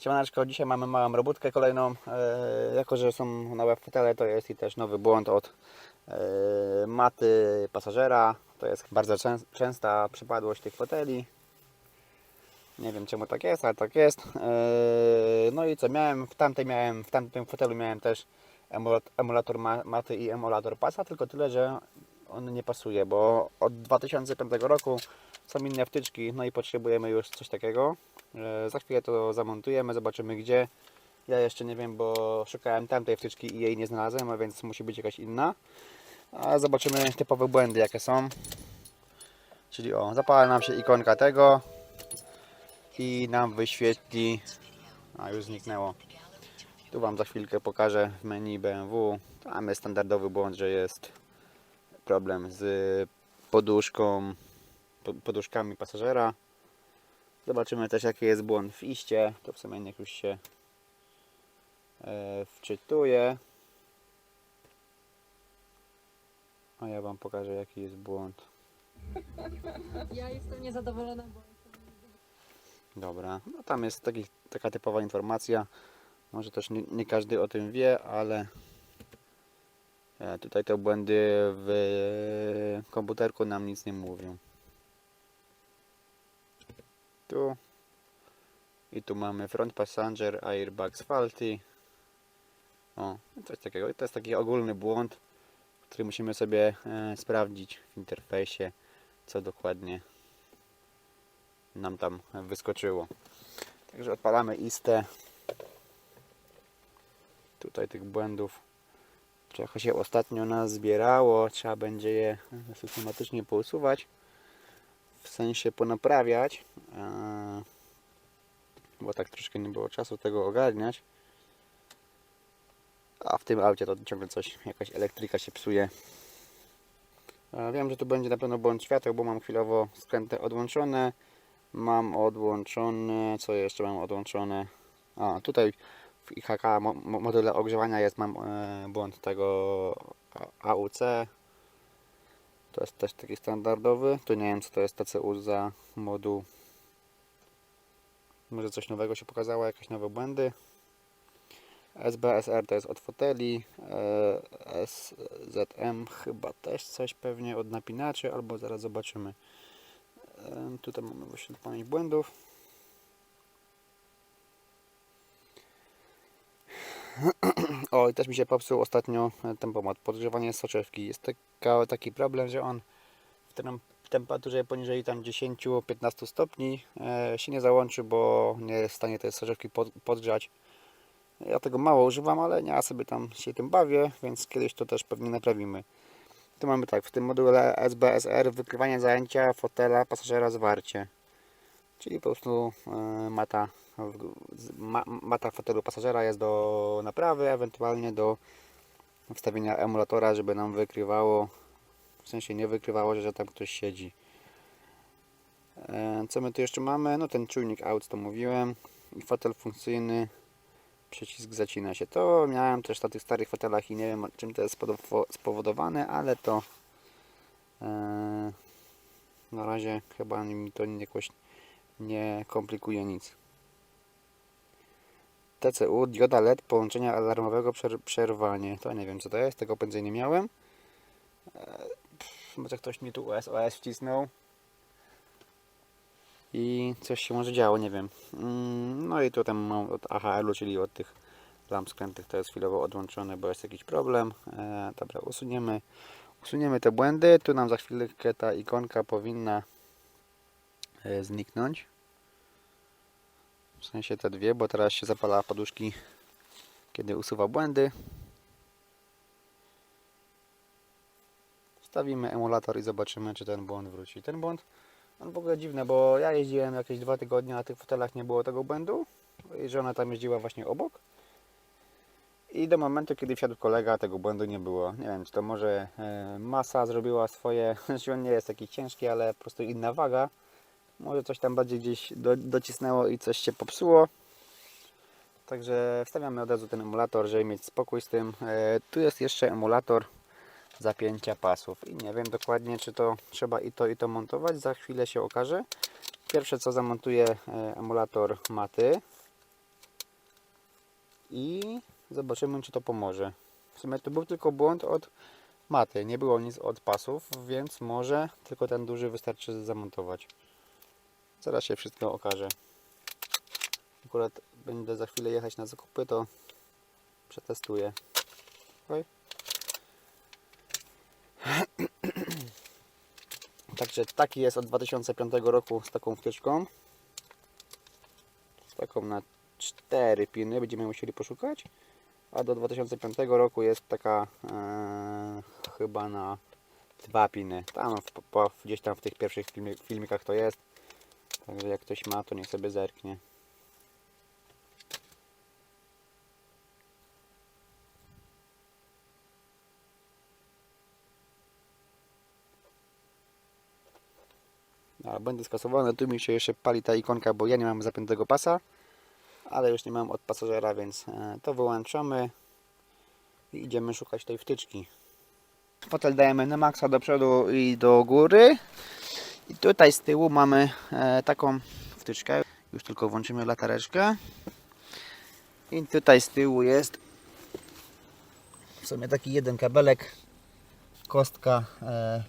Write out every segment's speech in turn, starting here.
Siemaneczko, dzisiaj mamy małą robótkę kolejną. E, jako, że są nowe fotele, to jest i też nowy błąd od e, maty pasażera. To jest bardzo czę częsta przypadłość tych foteli. Nie wiem czemu tak jest, ale tak jest. E, no i co, miałem w tamtej miałem, w tamtym fotelu miałem też emulat- emulator ma maty i emulator pasa, tylko tyle, że on nie pasuje, bo od 2005 roku są inne wtyczki, no i potrzebujemy już coś takiego. E, Za chwilę to zamontujemy, zobaczymy gdzie. Ja jeszcze nie wiem, bo szukałem tamtej wtyczki i jej nie znalazłem, a więc musi być jakaś inna. A zobaczymy typowe błędy jakie są. Czyli o, zapala nam się ikonka tego i nam wyświetli. A już zniknęło. Tu Wam za chwilkę pokażę w menu BMW. Tam jest standardowy błąd, że jest problem z poduszką, po- poduszkami pasażera. Zobaczymy też jaki jest błąd w iście. To w sumie niech już się e, wczytuje. A ja Wam pokażę jaki jest błąd. Ja jestem niezadowolona, bo Dobra, no tam jest taki, taka typowa informacja. Może też nie, nie każdy o tym wie, ale tutaj te błędy w komputerku nam nic nie mówią. Tu i tu mamy front passenger airbags faulty. O, coś takiego. To jest taki ogólny błąd, który musimy sobie e, sprawdzić w interfejsie, co dokładnie nam tam wyskoczyło. Także odpalamy istę. Tutaj tych błędów trochę się ostatnio nazbierało. Trzeba będzie je systematycznie pousuwać. W sensie ponaprawiać. Bo tak troszkę nie było czasu tego ogarniać. A w tym aucie to ciągle coś, jakaś elektryka się psuje. Wiem, że tu będzie na pewno błąd świateł, bo mam chwilowo skręty odłączone. Mam odłączone, co jeszcze mam odłączone? A, tutaj w IHK mo- mo- module ogrzewania jest, mam e, błąd tego AUC. To jest też taki standardowy. Tu nie wiem, co to jest TCU za moduł. Może coś nowego się pokazało, jakieś nowe błędy. SBSR to jest od foteli. E, SZM chyba też coś pewnie od napinaczy, albo zaraz zobaczymy. Em, Tutaj mamy wyświetlanie błędów. O, i też mi się popsuł ostatnio e, tempomat, podgrzewanie soczewki. Jest taka, taki problem, że on w, tem, w temperaturze poniżej tam 10-15 stopni e, się nie załączy, bo nie jest w stanie tej soczewki pod, podgrzać. Ja tego mało używam, ale ja sobie tam się tym bawię, więc kiedyś to też pewnie naprawimy. Tu mamy tak, w tym module SBSR wykrywanie zajęcia fotela pasażera zwarcie. Czyli po prostu e, mata, mata fotelu pasażera jest do naprawy, ewentualnie do wstawienia emulatora, żeby nam wykrywało, w sensie nie wykrywało, że tam ktoś siedzi. E, Co my tu jeszcze mamy? No ten czujnik out to mówiłem i fotel funkcyjny przycisk zacina się. To miałem też na tych starych fotelach i nie wiem czym to jest spowodowane, ale to e, na razie chyba mi to jakoś nie komplikuje nic. TCU, dioda LED połączenia alarmowego przer- przerwanie. To nie wiem co to jest, tego prędzej nie miałem. E, pff, może ktoś mi tu SOS wcisnął. I coś się może działo, nie wiem. Mm, No i tutaj mam od AHL-u, czyli od tych lamp skrętnych, to jest chwilowo odłączone, bo jest jakiś problem. E, dobra, usuniemy, usuniemy te błędy. Tu nam za chwilkę ta ikonka powinna e, zniknąć. W sensie te dwie, bo teraz się zapala poduszki, kiedy usuwa błędy. Wstawimy emulator i zobaczymy, czy ten błąd wróci. Ten błąd, on w ogóle dziwny, bo ja jeździłem jakieś dwa tygodnie, na tych fotelach nie było tego błędu. I żona tam jeździła właśnie obok. I do momentu, kiedy wsiadł kolega, tego błędu nie było. Nie wiem, czy to może e, masa zrobiła swoje, że on nie jest taki ciężki, ale po prostu inna waga. Może coś tam bardziej gdzieś do, docisnęło i coś się popsuło. Także wstawiamy od razu ten emulator, żeby mieć spokój z tym. E, tu jest jeszcze emulator zapięcia pasów. I nie wiem dokładnie, czy to trzeba i to, i to montować. Za chwilę się okaże. Pierwsze co zamontuję e, emulator maty. i zobaczymy czy to pomoże. W sumie to był tylko błąd od maty, nie było nic od pasów, więc może tylko ten duży wystarczy zamontować. Zaraz się wszystko okaże. Akurat będę za chwilę jechać na zakupy, to przetestuję. Oj. Także taki jest od 2005 roku z taką wtyczką. Z taką na 4 piny będziemy musieli poszukać. A do 2005 roku jest taka e, chyba na dwa piny. Tam w, po, gdzieś tam w tych pierwszych filmi, filmikach to jest. Także jak ktoś ma, to niech sobie zerknie. A, będę skasowany. Tu mi się jeszcze pali ta ikonka, bo ja nie mam zapiętego pasa. Ale już nie mam od pasażera, więc e, to wyłączamy. I idziemy szukać tej wtyczki. Fotel dajemy na maksa do przodu i do góry. I tutaj z tyłu mamy e, taką wtyczkę. Już tylko włączymy latareczkę. I tutaj z tyłu jest w sumie taki jeden kabelek. Kostka. E,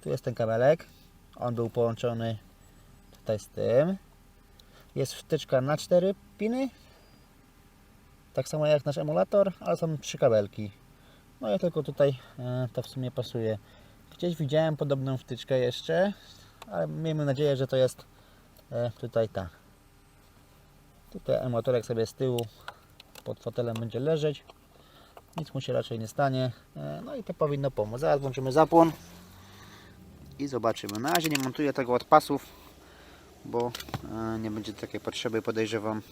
tu jest ten kabelek. On był połączony tutaj z tym. Jest wtyczka na 4 piny. Tak samo jak nasz emulator, ale są trzy kabelki. No i tylko tutaj e, to w sumie pasuje. Gdzieś widziałem podobną wtyczkę jeszcze, ale miejmy nadzieję, że to jest e, tutaj ta. Tutaj emulatorek sobie z tyłu pod fotelem będzie leżeć. Nic mu się raczej nie stanie. E, no i to powinno pomóc. Zaraz włączymy zapłon i zobaczymy. Na razie nie montuję tego od pasów, bo e, nie będzie takiej potrzeby, podejrzewam.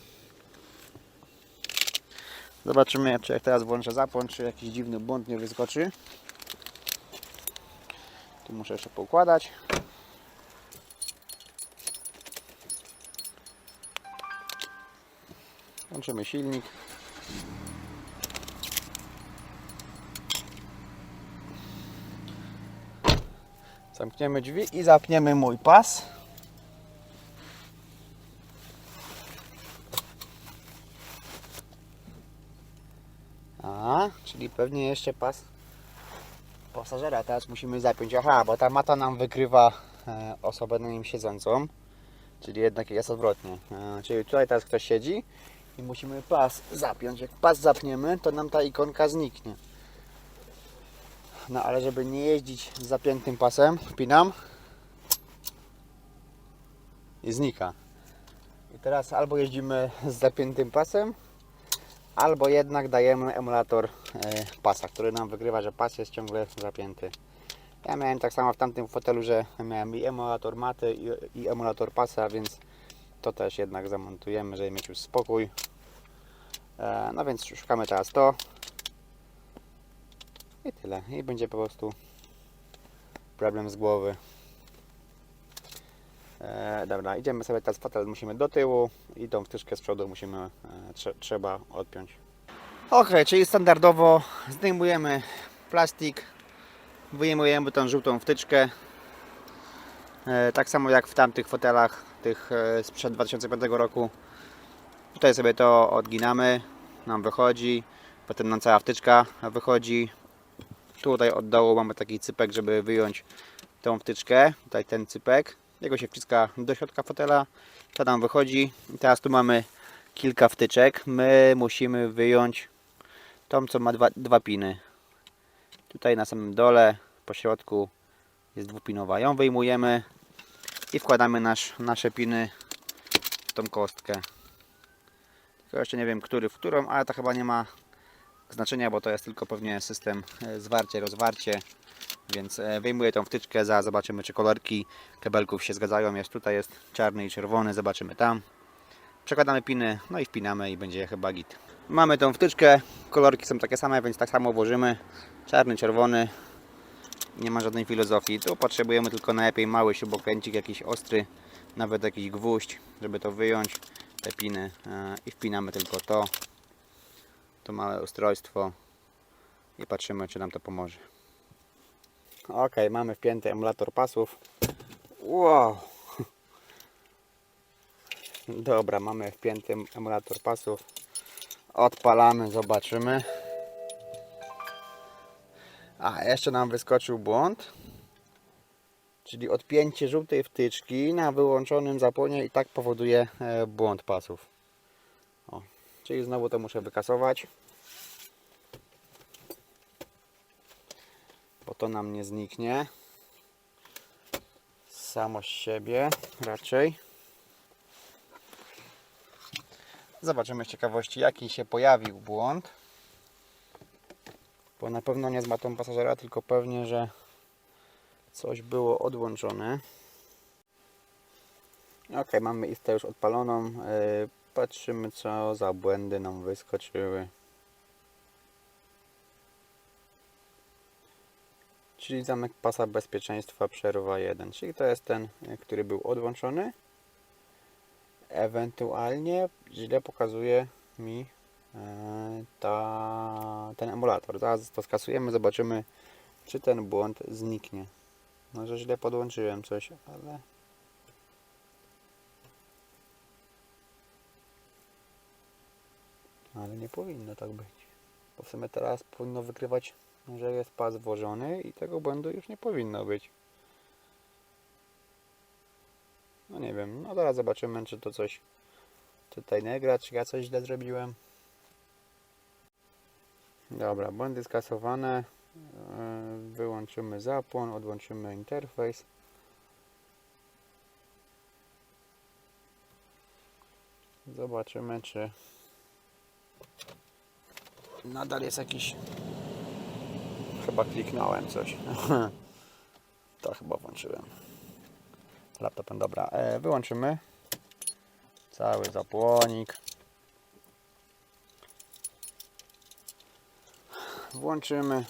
Zobaczymy, czy jak teraz włączę zapłon, czy jakiś dziwny błąd nie wyskoczy. Tu muszę jeszcze poukładać. Włączymy silnik. Zamkniemy drzwi i zapniemy mój pas. A, czyli pewnie jeszcze pas pasażera teraz musimy zapiąć. Aha, bo ta mata nam wykrywa e, osobę na nim siedzącą. Czyli jednak jest odwrotnie. E, czyli tutaj teraz ktoś siedzi i musimy pas zapiąć. Jak pas zapniemy, to nam ta ikonka zniknie. No ale żeby nie jeździć z zapiętym pasem, wpinam i znika. I teraz albo jeździmy z zapiętym pasem, albo jednak dajemy emulator e, pasa, który nam wygrywa, że pas jest ciągle zapięty. Ja miałem tak samo w tamtym fotelu, że miałem i emulator maty i, i emulator pasa, więc to też jednak zamontujemy, żeby mieć już spokój. E, no więc szukamy teraz to. I tyle. I będzie po prostu problem z głowy. E, dobra, idziemy sobie teraz fotel musimy do tyłu i tą wtyczkę z przodu musimy e, trze, trzeba odpiąć. Ok, czyli standardowo zdejmujemy plastik, wyjmujemy tą żółtą wtyczkę. E, tak samo jak w tamtych fotelach, tych e, sprzed 2005 roku. Tutaj sobie to odginamy, nam wychodzi, potem nam cała wtyczka wychodzi. Tutaj od dołu mamy taki cypek, żeby wyjąć tą wtyczkę. Tutaj ten cypek. Jego się wciska do środka fotela. To nam wychodzi. I teraz tu mamy kilka wtyczek. My musimy wyjąć tą, co ma dwa, dwa piny. Tutaj na samym dole, po środku jest dwupinowa. Ją wyjmujemy i wkładamy nasz, nasze piny w tą kostkę. Tylko jeszcze nie wiem, który w którą, ale to chyba nie ma znaczenia, bo to jest tylko pewnie system e, zwarcie, rozwarcie. Więc e, wyjmuję tą wtyczkę, za zobaczymy czy kolorki kabelków się zgadzają. Jest tutaj jest czarny i czerwony, zobaczymy tam. Przekładamy piny, no i wpinamy i będzie chyba git. Mamy tą wtyczkę, kolorki są takie same, więc tak samo włożymy. Czarny, czerwony. Nie ma żadnej filozofii. Tu potrzebujemy tylko najlepiej mały śrubokręcik, jakiś ostry, nawet jakiś gwóźdź, żeby to wyjąć. Te piny e, i wpinamy tylko to to małe ustrojstwo i patrzymy czy nam to pomoże. Ok, mamy wpięty emulator pasów. Wow. Dobra, mamy wpięty emulator pasów. Odpalamy, zobaczymy. A, jeszcze nam wyskoczył błąd. Czyli odpięcie żółtej wtyczki na wyłączonym zapłonie i tak powoduje e, błąd pasów. O, czyli znowu to muszę wykasować. Bo to nam nie zniknie. Samo z siebie raczej. Zobaczymy z ciekawości jaki się pojawił błąd. Bo na pewno nie z matą pasażera, tylko pewnie, że coś było odłączone. Ok, mamy istę już odpaloną. Yy, Patrzymy co za błędy nam wyskoczyły. Czyli zamek pasa bezpieczeństwa przerwa 1. Czyli to jest ten, y, który był odłączony. Ewentualnie źle pokazuje mi e, ta, ten emulator. Zaraz to skasujemy, zobaczymy czy ten błąd zniknie. Może źle podłączyłem coś, ale... Ale nie powinno tak być. Bo w sumie teraz powinno wykrywać, że jest pas włożony i tego błędu już nie powinno być. No nie wiem, no teraz zobaczymy, czy to coś tutaj nie gra, czy ja coś źle zrobiłem. Dobra, błędy skasowane. E, Wyłączymy zapłon, odłączymy interfejs. Zobaczymy, czy nadal jest jakiś. Chyba kliknąłem coś. to chyba włączyłem. Laptopem, dobra. E, wyłączymy cały zapłonik. Włączymy.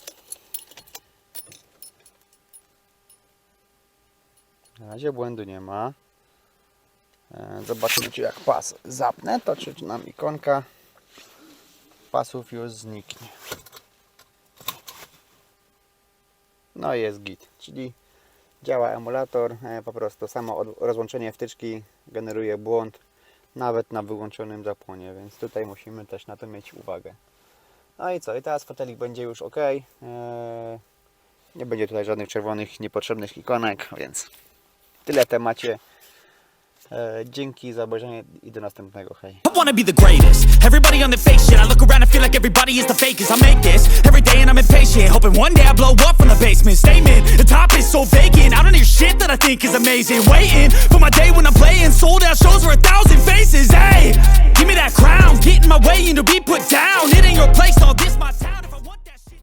Na razie błędu nie ma. E, Zobaczymy, czy jak pas zapnę, to czy nam ikonka pasów już zniknie. No jest git, czyli działa emulator, e, po prostu samo rozłączenie wtyczki generuje błąd nawet na wyłączonym zapłonie, więc tutaj musimy też na to mieć uwagę. No i co, i teraz fotelik będzie już ok. Eee, nie będzie tutaj żadnych czerwonych, niepotrzebnych ikonek, więc tyle temacie. Dzięki za obejrzenie i do następnego. Hej. I wanna be the greatest. Everybody on the fake shit. I look around and feel like everybody is the fakest. I make this every day and I'm impatient. Hoping one day I blow up from the basement. Statement, the top is so vacant. I don't hear shit that I think is amazing. Waiting for my day when I'm playing sold out shows for a thousand faces. Hey, give me that crown. Get in my way and to be put down. It ain't your place, all this.